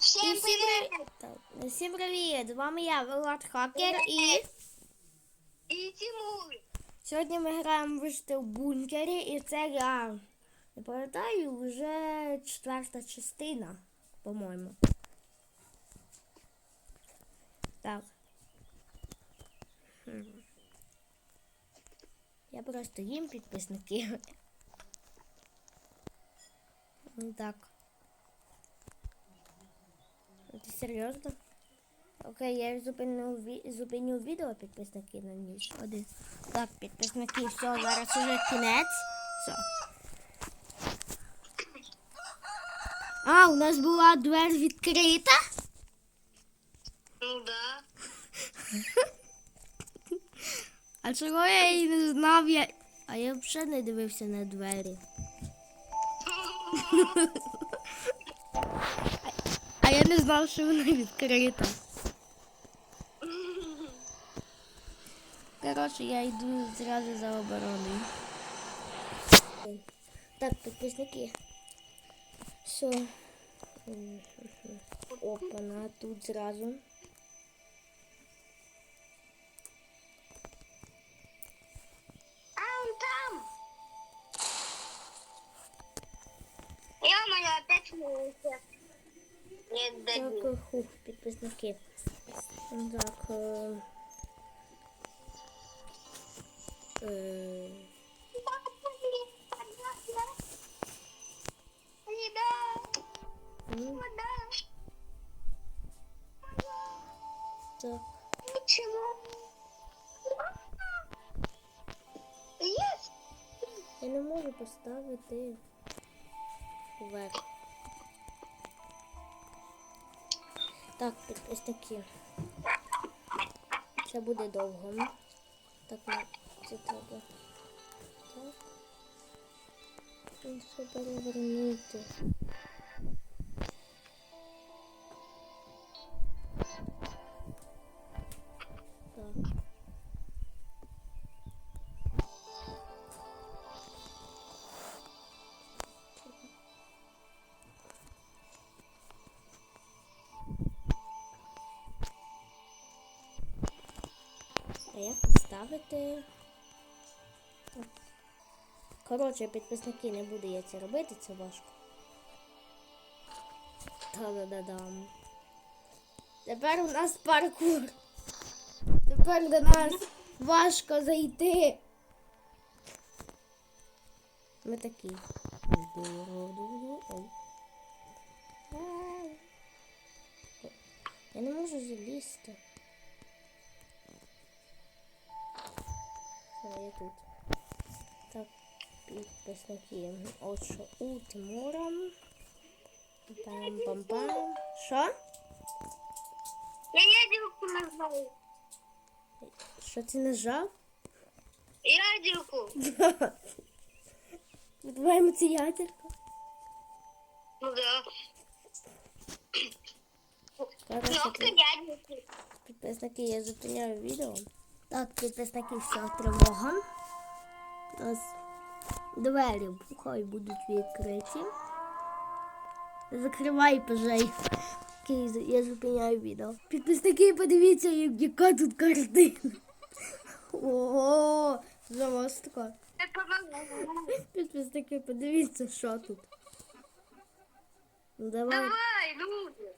Всем всім привет! привіт! Всім привіт! З вами я, Влад Хакер, і И Тимур. сьогодні ми граємо вижити в бункері, і це я не пам'ятаю, вже четверта частина, по-моєму. Так. Хм. Я просто їм підписники. Так. Ти серйозно? Окей, я зупиню, зупиню відео підписники на ніч. Один. Так, підписники, все, зараз уже кінець. Все. А, у нас була двері відкрита. Ну да. А чого я її не знав? Я... А я взагалі не дивився на двері. Я не знав, що вона відкрита. Коротше, я йду зразу за обороною. Так, підписники. Все. Опана, тут зразу. А он там. Я опять смылся. Е, хух, підписники. Е... Е... Так. Почему? Я не можу поставити вверх. Так, ось такі. Це буде довго. Так, ну, це треба. Так. Все перевернути. Як поставити? Коротше, підписники не буду я це робити, це важко. Та-да-да-дам. Тепер у нас паркур. Тепер до нас важко зайти. Ми такі. Я не можу залізти. Все, я тут. Так, підписники. От що у Тимура. Пам-пам-пам. Що? Я ядерку назвал. Що ти нажав? Ядерку. Відбуваємо ці ядерку. Ну да. Коротше, Кнопка під- ядерки. підписники, я зупиняю відео. Так, підписники, все, тривога. Двері хай будуть відкриті. Закривай пожай. Я зупиняю відео. Підписники, подивіться, як- яка тут картина. Ого, помогу. Підписники, подивіться, що тут. Ну, давай. Давай, люди.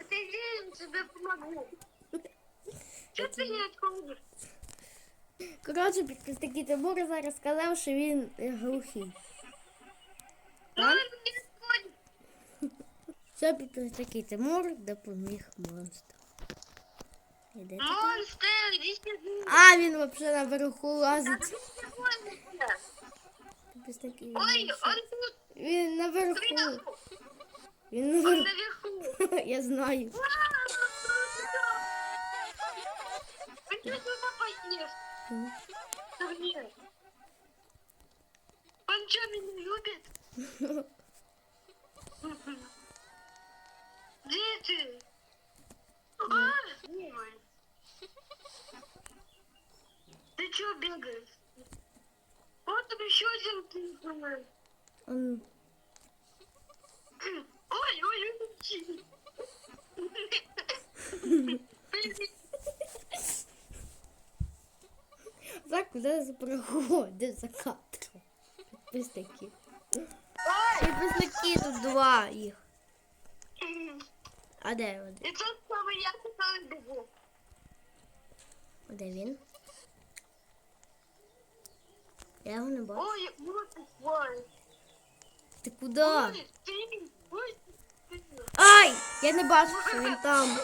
Отойди, я тебе помогу. Что ты не отходишь? Коротше, підписники Тимур зараз сказав, що він е, глухий. Ну, он не. Все, підписники Тимур допоміг монстру. Іде? Монстр. А, він взагалі наверху лазить. Иди. Підписники. Ой, лазить. он тут Він наверху. Він наверху. наверху. Я знаю. Я тебя поест. Вернее. Он что, меня любит? Дети! А, снимай. Ты чё бегаешь? Вот там еще один снимай. Ой, ой, ой, ой. Зараз проходить за кадром. Підписники. Підписники тут два їх. А де один? І тут саме я тепер бігу. А Де він? Я його не бачу. Ой, вот ой. Ти куди? Ой, ти, ой, ти. Ай! Я не бачу, що він там.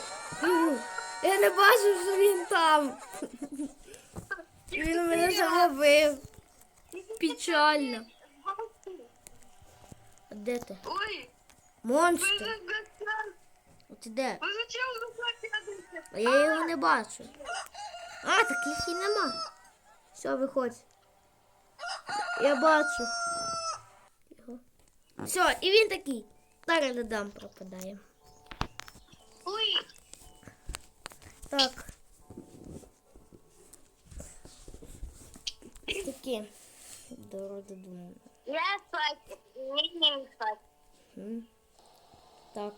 Я не бачу, що він там. Він мене заловив. Печально. А де ти? Ой, Монстр. А ти де? Ви зачем загадуєте? А я його не бачу. А, так їх і нема. Все, виходь. Я бачу. Його. Все, і він такий. Зараз додам пропадає. Ой, Так. Такі. Дорододум. я спать. Ні, не спать. Так.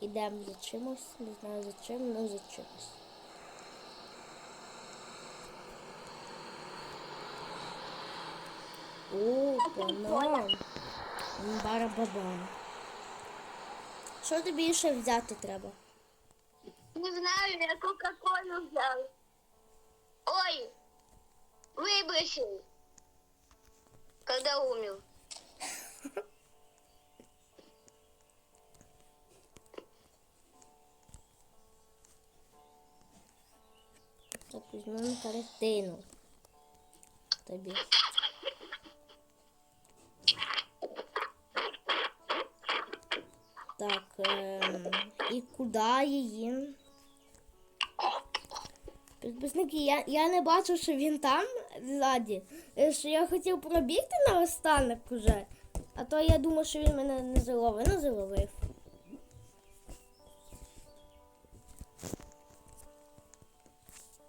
Ідемо за чимось. Не знаю за чим, але за чимось. О, банан. Барабабан. Що тобі ще взяти треба? Не знаю, я Кока-Колу взял. Ой, выбросил. Когда умер. Так, візьмемо картину. Тобі. Так, ем, і куди її? Підписники, я, я не бачу, що він там ззаді. Е, Що я хотів пробігти на останок уже. А то я думав, що він мене не заловив. Не заловив.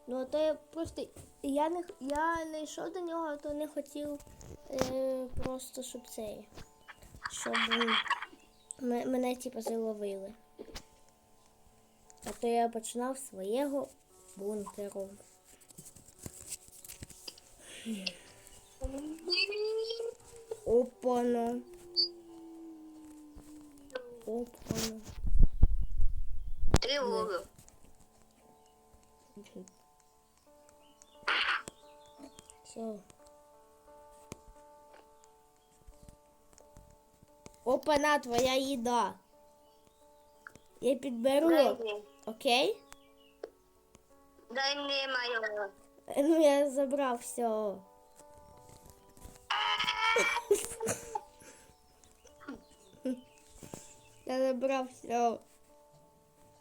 Ну, а то я просто. Я не, я не йшов до нього, а то не хотів е, просто, щоб цей. Щоб м, м- мене типу заловили. А то я починав з свого бункеру. Опана. Опана. Тревога. Все. Опана, твоя їда. Я підберу. Окей? Дай мне мое. Е, Ну, я забрав все. Я забрав все.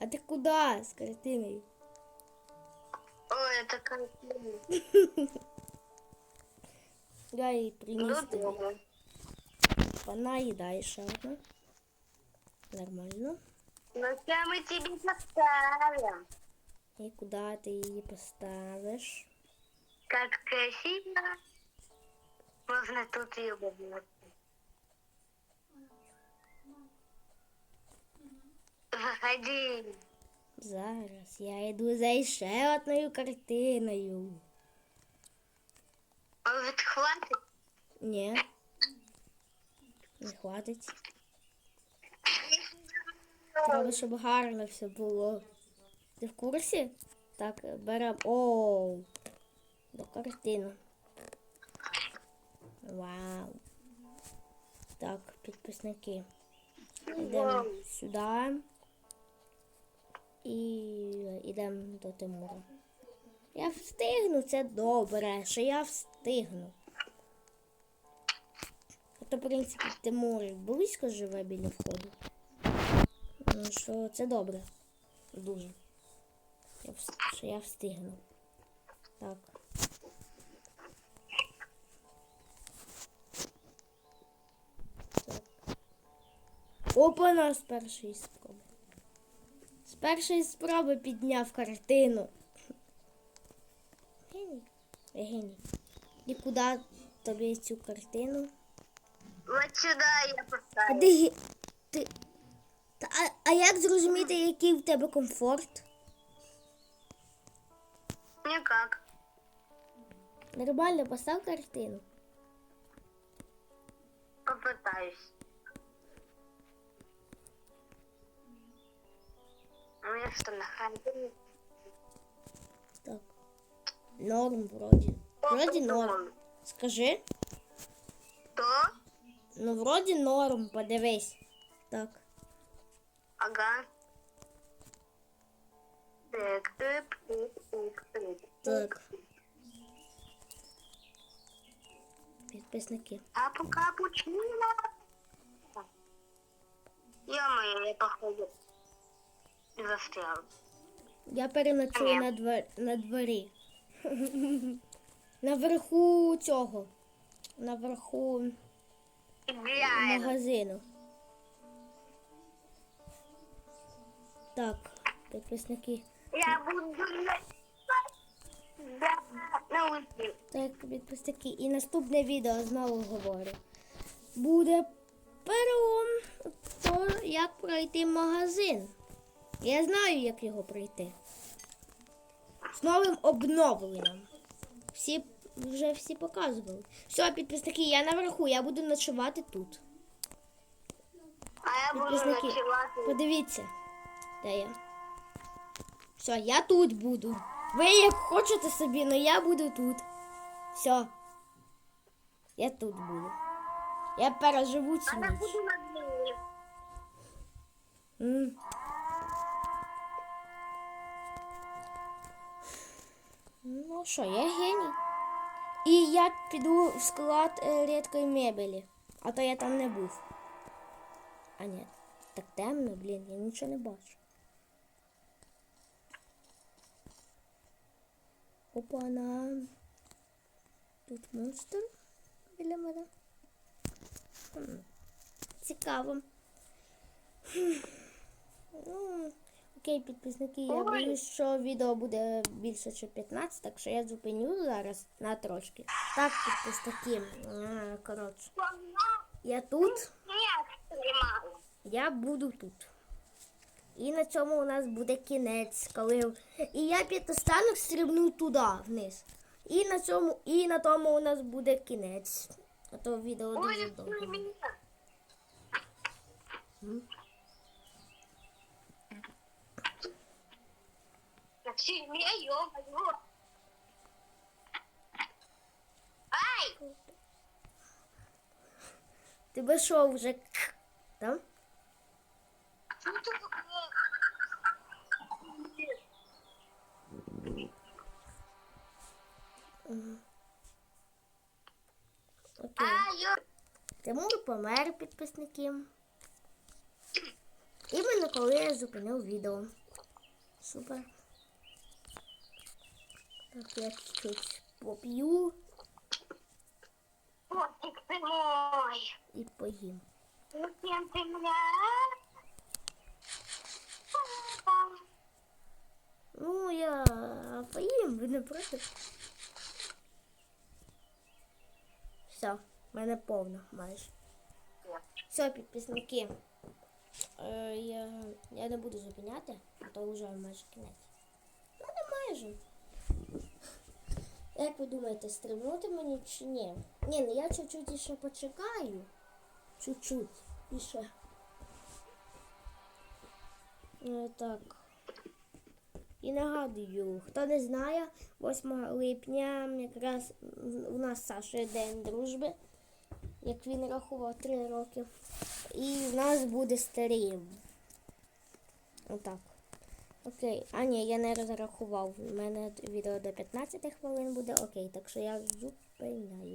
А ти куди з картиною? Ой, это картина. Я її приніс. Ну, тобі. дома. Вона їда ще одна. Нормально. Ну, сейчас мы тебе поставим. І куди ти її поставиш? Как красиво. Можно тут ее убрать. Заходи. Зараз я йду за ще одною картиною. Может, хватит? Ні. Не хватить. Треба, щоб гарно все було. Ти в курсі? Так, беремо. Оу. До картину. Вау. Так, підписники. Йдемо сюди. І йдемо до Тимура. Я встигну, це добре, що я встигну. А то, в принципі, Тимур близько живе біля входу. Ну, що це добре. Дуже. Що я встигну. Так. Опа, з першої спроби. З першої спроби підняв картину. Геній. Геній. І куди тобі цю картину? Вот сюда я поставлю. ге- ти. Та, а, а як зрозуміти, який в тебе комфорт? Никак. Нормально, постав картину. Попытаюсь. У меня что, на хранение? Так. Норм вроді. Вроді норм. Скажи. Что? Ну, вроді норм, подивись. Так. Ага. Так, тык, тык, тык, тык. Так. Підписники. Капу капучино. Ё-моё, я походу Застрял. Я переночую на, двор... на дворі. Наверху цього. Наверху магазину. Так, підписники. Я буду на... Так, підписники. І наступне відео знову говорю. Буде пером, то як пройти магазин. Я знаю, як його пройти. З новим обновленням. Всі вже всі показували. Все, підписники, я наверху, я буду ночувати тут. А я буду Підписники, ночевать. подивіться, де я. Все, я тут буду. Ви як хочете собі, але я буду тут. Все. Я тут буду. Я переживу цю Я ніч. буду на. М. Ну що, я геній. І я піду в склад е, рідкої мебелі. А то я там не був. А ні, так темно, блін, я нічого не бачу. Опа-на. Тут монстр біля мене. Цікаво. Ну, окей, підписники, я Ой. боюсь, що відео буде більше, ніж 15, так що я зупиню зараз на трошки. Так, підписники, а, коротше, я тут, я буду тут. І на цьому у нас буде кінець, коли. І я підостанок стрибну туди вниз. І на цьому, і на тому у нас буде кінець. А то відео дуже довго. меня. На тебе, ё-моё. Ай! Тебе що вже? Там? Что ты такое? Окей. А, ё... Тимур помер підписники. Іменно коли я зупинив відео. Супер. Так, я чуть поп'ю Котик ты мой. і поїм. Зачем ты меня? Ну, я поїм, ви не проти. Все, в мене повно майже. Все, підписники. Е, я, я не буду зупиняти, а то вже майже кінець. Ну, не майже. Як ви думаєте, стрибнути мені чи ні? Ні, ну я чуть-чуть ще почекаю. Чуть-чуть. І ще. Е, так. І нагадую, хто не знає, 8 липня якраз у нас з Сашою день дружби, як він рахував 3 роки. І в нас буде стрім. Отак. Окей. А ні, я не розрахував. У мене відео до 15 хвилин буде. Окей, так що я зупиняю.